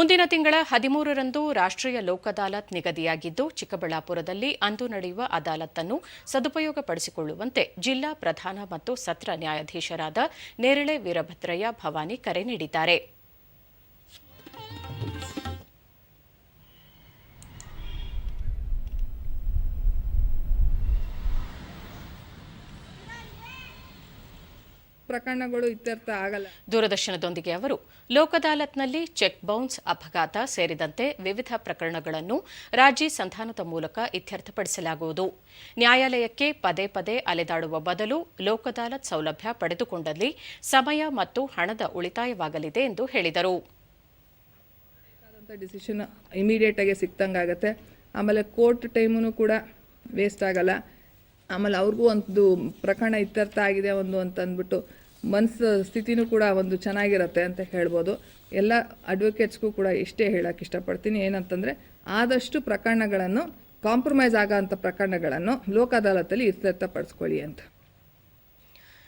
ಮುಂದಿನ ತಿಂಗಳ ಹದಿಮೂರರಂದು ರಾಷ್ಟ್ರೀಯ ಲೋಕ್ ಅದಾಲತ್ ನಿಗದಿಯಾಗಿದ್ದು, ಚಿಕ್ಕಬಳ್ಳಾಪುರದಲ್ಲಿ ಅಂದು ನಡೆಯುವ ಅದಾಲತ್ತನ್ನು ಸದುಪಯೋಗಪಡಿಸಿಕೊಳ್ಳುವಂತೆ ಜಿಲ್ಲಾ ಪ್ರಧಾನ ಮತ್ತು ಸತ್ರ ನ್ಯಾಯಾಧೀಶರಾದ ನೇರಳೆ ವೀರಭದ್ರಯ್ಯ ಭವಾನಿ ಕರೆ ನೀಡಿದ್ದಾರೆ. ಪ್ರಕರಣಗಳು ಇತ್ಯರ್ಥ ಆಗಲ್ಲ. ದೂರದರ್ಶನದೊಂದಿಗೆ ಅವರು ಲೋಕದಾಲತ್ನಲ್ಲಿ ಚೆಕ್ ಬೌನ್ಸ್ ಅಪಘಾತ ಸೇರಿದಂತೆ ವಿವಿಧ ಪ್ರಕರಣಗಳನ್ನು ರಾಜಿ ಸಂಧಾನದ ಮೂಲಕ ಇತ್ಯರ್ಥಪಡಿಸಲಾಗುವುದು. ನ್ಯಾಯಾಲಯಕ್ಕೆ ಪದೇ ಪದೇ ಅಲೆದಾಡುವ ಬದಲು ಲೋಕದಾಲತ್ ಸೌಲಭ್ಯ ಪಡೆದುಕೊಂಡಲ್ಲಿ ಸಮಯ ಮತ್ತು ಹಣದ ಉಳಿತಾಯವಾಗಲಿದೆ ಎಂದು ಹೇಳಿದರು. ಡಿಸಿಷನ್ ಇಮಿಡಿಯೇಟಾಗಿ ಸಿಕ್ತಂಗಾಗತ್ತೆ ಆಮೇಲೆ ಕೋರ್ಟ್ ಟೈಮೂ ಕೂಡ ವೇಸ್ಟ್ ಆಗಲ್ಲ. ಆಮೇಲೆ ಅವ್ರಿಗೂ ಒಂದು ಪ್ರಕರಣ ಇತ್ಯರ್ಥ ಆಗಿದೆ ಒಂದು ಅಂತ ಅಂದ್ಬಿಟ್ಟು ಮನ್ಸು ಸ್ಥಿತಿನೂ ಕೂಡ ಒಂದು ಚೆನ್ನಾಗಿರತ್ತೆ ಅಂತ ಹೇಳ್ಬೋದು. ಎಲ್ಲ ಅಡ್ವೊಕೇಟ್ಸ್ಗೂ ಕೂಡ ಇಷ್ಟೇ ಹೇಳೋಕ್ಕೆ ಇಷ್ಟಪಡ್ತೀನಿ. ಏನಂತಂದರೆ, ಆದಷ್ಟು ಪ್ರಕರಣಗಳನ್ನು ಕಾಂಪ್ರಮೈಸ್ ಆಗೋ ಅಂಥ ಪ್ರಕರಣಗಳನ್ನು ಲೋಕ ಅದಾಲತಲ್ಲಿ ಇತ್ಯರ್ಥಪಡಿಸ್ಕೊಳ್ಳಿ ಅಂತ.